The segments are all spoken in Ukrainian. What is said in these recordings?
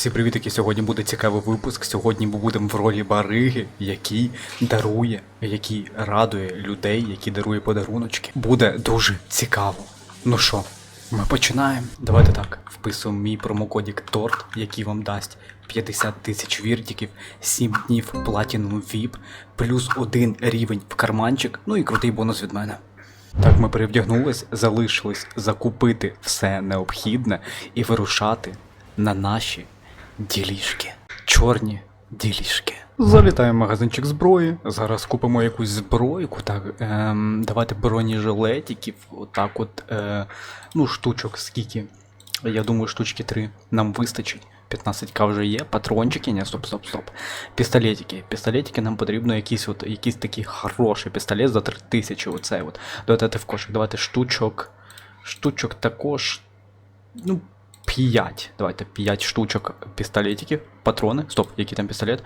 Всі привітики, сьогодні буде цікавий випуск. Сьогодні ми будемо в ролі бариги, який дарує, який радує людей, який дарує подаруночки. Буде дуже цікаво. Ну що, ми починаємо. Давайте так. Вписуємо мій промокодік торт, який вам дасть 50 тисяч віртиків, 7 днів Platinum VIP, плюс один рівень в карманчик, ну і крутий бонус від мене. Так, ми перевдягнулись, залишилось закупити все необхідне і вирушати на наші ділішки. Чорні ділішки. Залітаємо в магазинчик зброї. Зараз купимо якусь збройку. Так, ем, давайте бронежилетиків. Отак от. Е, ну, штучок скільки. Я думаю, штучки 3 нам вистачить. 15к вже є, патрончики, ні, стоп, стоп, стоп. Пістолетики. Пістолетики нам потрібно якийсь от, якийсь такий хороший пістолет за 3000, оцей от. Давайте в кошик, давайте штучок. Штучок також. Ну, 5. Давайте 5 штучок пістолетиків. Патрони. Стоп, який там пістолет?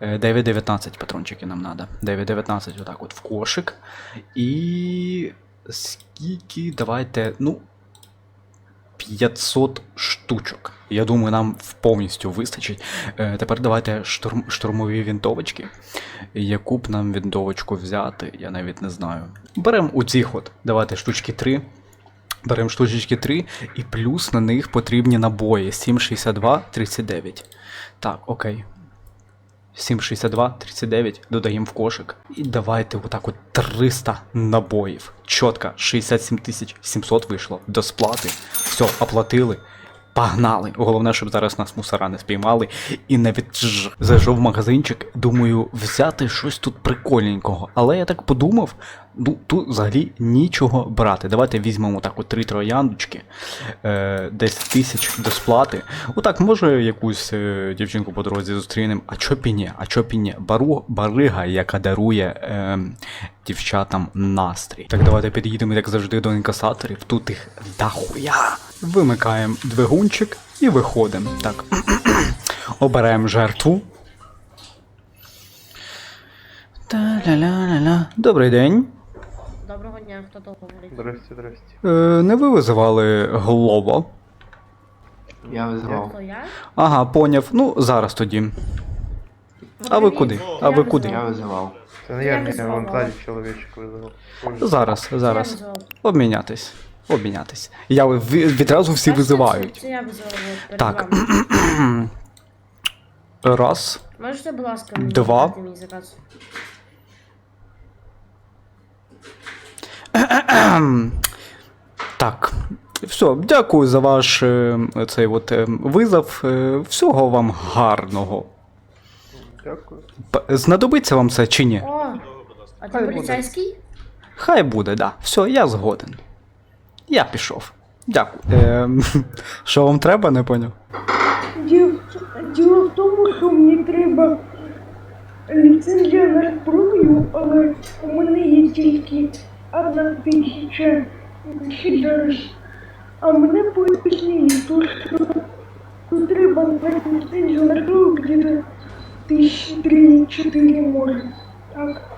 Е, 9-19 патрончики нам надо. 9-19 отак от в кошик. І. Скільки? Давайте. Ну. 500 штучок. Я думаю, нам повністю вистачить. Е, тепер давайте штурм, штурмові вінтовочки. Яку б нам вінтовочку взяти, я навіть не знаю. Беремо у цих от. Давайте штучки 3. Беремо штучечки 3 і плюс на них потрібні набої 7,62, 39. Так, окей. 7,62, 39, додаємо в кошик. І давайте отак от 300 набоїв. Чотка, 67 700 вийшло до сплати. Все, оплатили. Погнали. Головне, щоб зараз нас мусора не спіймали і не відж. Зайшов в магазинчик, думаю, взяти щось тут прикольненького. Але я так подумав, ну тут взагалі нічого брати. Давайте візьмемо так от три трояндочки, е, 10 тисяч до сплати. Отак, може якусь е, дівчинку по дорозі зустрінемо. А чо б? А чо б? Бару, барига, яка дарує е, дівчатам настрій. Так, давайте під'їдемо, як завжди, до інкасаторів. Тут їх дохуя. Вимикаємо двигунчик і виходимо. Так. Обираємо жертву. Та-ля-ля-ля-ля. Добрий день. Доброго дня, хто то говорить? Здрасте, здрасте. Е, не ви визивали голова? Я. Хто я? Ага, поняв. Ну, зараз тоді. А ви куди? А ви куди? Я вызывал. Это Я я меня вызывала. вон сзади человечек вызвал. Помнишь? Зараз, Я зараз. визвала. Обмінятись. Обмінятись. Я ви- відразу всі Це- визивають. Це, це я визвала от, перед Так. вами. Раз. Можете, будь ласка, мені Два. дати мій заказ? Так. Все, дякую за ваш е, цей от е, визов. Е, Всього вам гарного. Дякую. П- Знадобиться вам це чи ні? О, а ти Хай буде. поліцейський? Хай буде, да. Все, я згоден. Я пішов. Дякую. Е, що вам треба, не поняв? Діло, діло в тому, що мені треба ліцензія на зброю, але у мене є тільки одна тисяча зараз. А мене пояснили, то, що тут треба на ліцензію на зброю где-то тисячі три-чотири може. Так.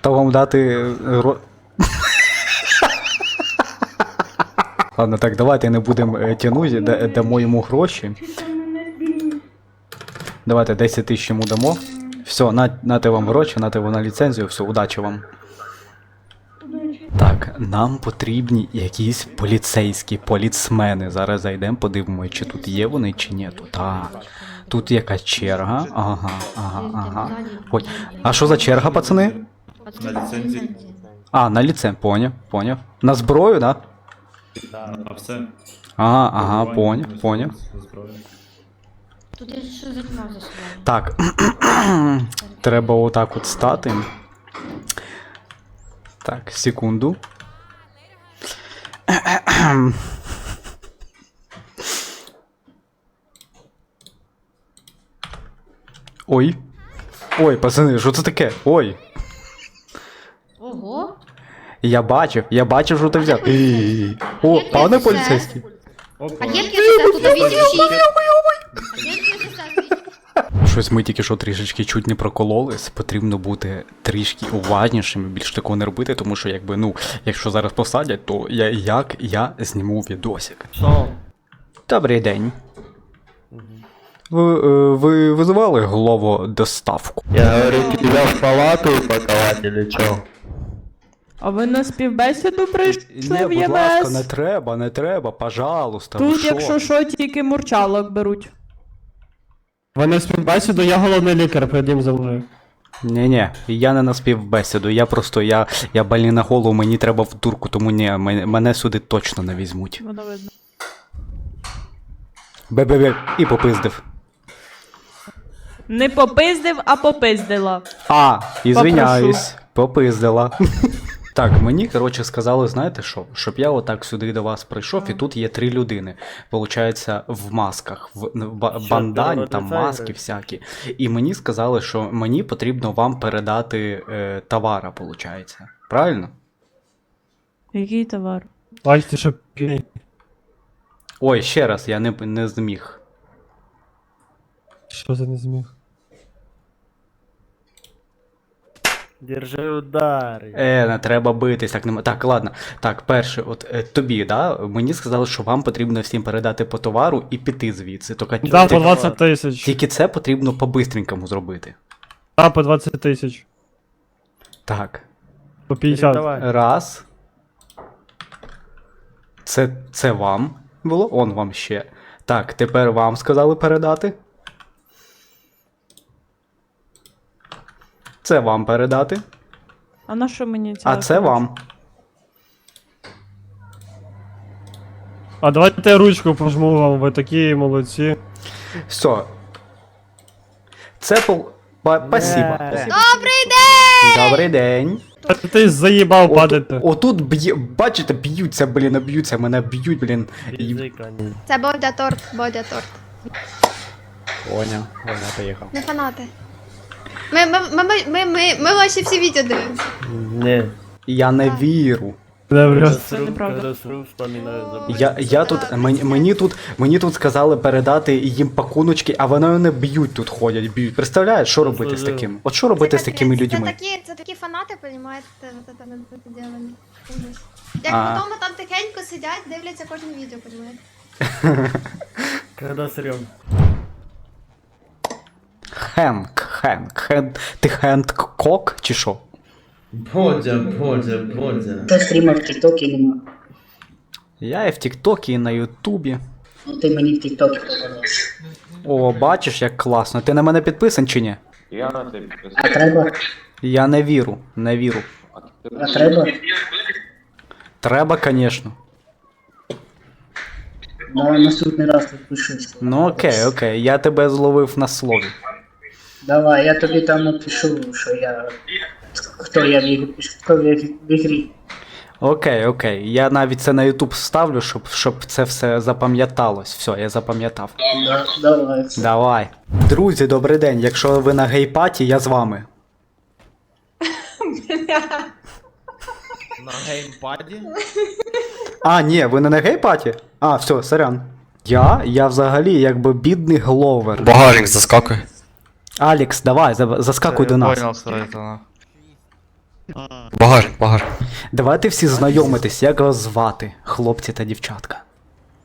Та вам дати. ро- Ладно, так, давайте не будемо е, тягнути, да- дамо йому гроші. Давайте 10 тисяч йому дамо. Все, на, нате вам гроші, нате вам на ліцензію, все, удачі вам. Так, нам потрібні якісь поліцейські поліцмени. Зараз зайдемо, подивимося, чи тут є вони, чи ні. Так. Тут якась черга. Ага, ага, ага. Ой. А що за черга, пацани? На ліцензії. А, на ліце, поняв, поняв. На зброю, да? А все. Ага, ага, поняв, поняв. Тут я що за кіно за собою? Так. Треба отак от стати. Так, секунду. Ой. Ой, пацани, що це таке? Ой. Ого! Я бачив, я бачив, що ти взяв. О, Як пане це? поліцейський. Опа. А як я це тут відчув? Щось ми тільки що трішечки чуть не прокололись. Потрібно бути трішки уважнішим, більш такого не робити, тому що якби ну, якщо зараз посадять, то я як я зніму відосик. Добрий день. Ви, е, ви визивали голову доставку? Я говорю, тебя в палату упаковать или чё? А ви на співбесіду прийшли Не, в будь ласка, не треба, не треба, пожалуйста. ви Тут, що? якщо що, тільки мурчалок беруть. Ви на співбесіду, я головний лікар, прийдім за мною. Ні, ні, я не на співбесіду, я просто я, я больний на голову, мені треба в дурку, тому ні, мене, мене сюди точно не візьмуть. Воно видно. Бе-бе-бе, і попиздив. Не попиздив, а попиздила. А, ізвиняюсь, попиздила. Так, мені, коротше, сказали, знаєте що? Щоб я отак сюди до вас прийшов, і тут є три людини. Получається, в масках, в, в ба- бандань, там маски всякі. І мені сказали, що мені потрібно вам передати е, товара, получається. Правильно? Який товар? Бачите, що. Ой, ще раз, я не, не зміг. Що за не зміг? Держи удар. Е, не треба битись, так нема. Так, ладно. Так, перше, от е, тобі, да? Мені сказали, що вам потрібно всім передати по товару і піти звідси. Тільки, Да, по 20 тисяч. тільки це потрібно по-бистренькому зробити. Да, по 20 тисяч. Так. По 50. Раз. Це, це вам було? Он вам ще. Так, тепер вам сказали передати. Це вам передати. А на що мені ця? А це вам. А давайте я ручку пожму вам, ви такі молодці. Все. Це пол. Па- Спасибо. Добрий день! Добрий день. Та Ти заїбав падати. Отут б'є, бачите, б'ються, блін, б'ються, мене б'ють, блін. І... Це Бодя торт, Бодя торт. Поняв, поняв, поїхав. Не фанати. Ми, ми, ми, ми, ми, ми, ваші всі відео дивимося. Не. Я не вірю. Бля. Це неправда. Я, я тут, мені, мені тут, мені тут сказали передати їм пакуночки, а вони не б'ють тут ходять, б'ють. Представляєш, що робити з таким? От що робити з такими Це людьми? такі, це такі фанати, понімаєте, от це Як А. вдома там тихенько сидять, дивляться кожне відео, понімаєте? Когда срем? Хенк, Хенк, Хен... Ти Хенк Кок чи що? Бодя, Бодя, Бодя. Ти стрімав в Тіктокі нема. Я і в Тіктокі, і на Ютубі. Ну ти мені в Тіктокі подобався. О, бачиш, як класно. Ти на мене підписан чи ні? Я на тебе А треба? Я не віру, не віру. А треба? Треба, звісно. Давай наступний раз підпишусь. Ну окей, окей, я тебе зловив на слові. Давай, я тобі там напишу, що я. Хто я в ігрі, хто я в ігрі. Окей, окей. Я навіть це на Ютуб ставлю, щоб, щоб це все запам'яталось. Все, я запам'ятав. Да, давай. Давай. Друзі, добрий день. Якщо ви на гейпаті, я з вами. На геймпаді? А, ні, ви не на гейпаті? А, все, сорян. Я, я взагалі якби бідний гловер. Багажник заскакує. Алекс, давай, за- заскакуй до нас. Багажник, багажник. Давайте всі знайомитись, як вас звати, хлопці та дівчатка.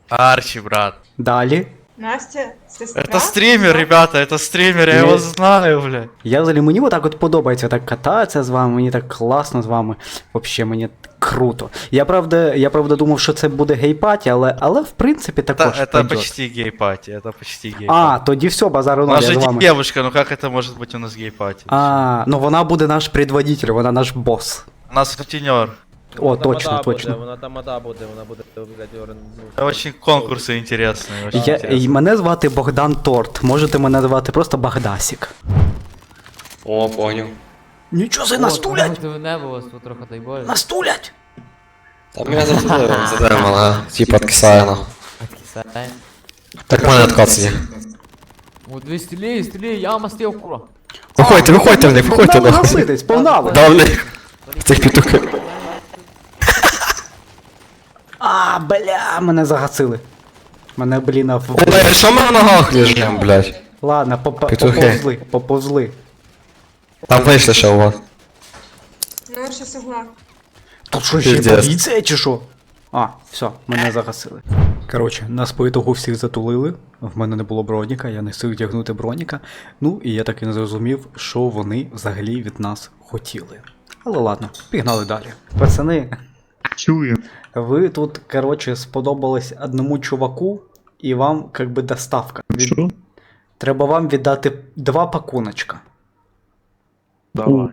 Арчи, брат. Настя, Далі. сестра. Это стример, ребята, это стример, я Не- его знаю, блядь. Я взагалі мені отак от подобається так кататися з вами, мені так класно з вами. Вообще мені круто. Я правда, я правда думав, що це буде гейпаті, але, але в принципі Это, також. это пойдет. почти гей-пати, это почти гей А, тоді все, базару У ноль, нас я же з вами. девушка, ну как это может быть у нас гей-пати? А, ну вона буде наш предводитель, вона наш бос. У нас сутенер. О, точно, точно. Вона тамада буде, вона буде, блядь, орен. Это очень конкурсы интересные. Очень Я, интересные. і мене звати Богдан Торт. Можете мене звати просто Багдасік. О, поняв. Нічого себе настулять! небо вас тут трохи дай боже. Настулять! Та мене затулили, задермала, типа откисає на. Откисає. Так в мене откації. О, дві стрілі, стрілі, я мастив кура. Виходьте, виходьте в них, виходьте Погнали нахуй. гаситись, погнали! Да в них. Цих пітухів. А, бля, мене загасили. Мене, блін, в... Ой, що ми на ногах лежим, блядь? Ладно, Петухи. поповзли, поповзли. Там вийшли ще у вас. Ну, я ще сигнал. Тут що, ще Пиздец. поліція чи що? А, все, мене загасили. Коротше, нас по ітогу всіх затулили. В мене не було броніка, я не встиг вдягнути броніка. Ну і я так і не зрозумів, що вони взагалі від нас хотіли. Але ладно, пігнали далі. Пацани, Чую. ви тут, коротше, сподобались одному чуваку, і вам як би доставка. Від- Треба вам віддати два пакуночка. Давай.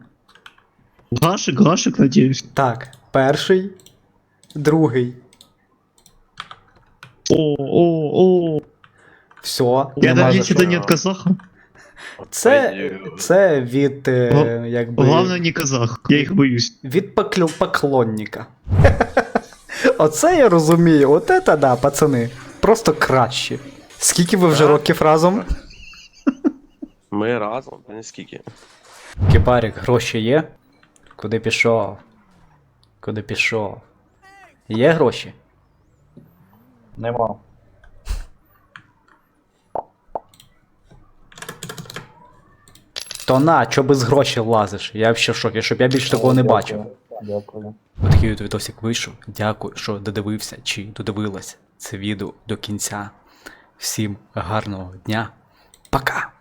Гашик, гашик, надіюсь. Так, перший, другий. О, о, о. Все, нема за що. нет казаха. Це, це від, е, якби, не казах, я їх боюсь. від поклю, поклонника. Оце я розумію, от це да, пацани. Просто краще. Скільки ви вже років разом? Ми разом, та не скільки. Кипарик, гроші є? Куди пішов? Куди пішов? Є гроші? Нема. То на, чо без грошей лазиш? Я взагалі в шокі, щоб я більше такого не бачив. Дякую. Отакий от відосик вийшов. Дякую, що додивився чи додивилась це відео до кінця. Всім гарного дня. Пока!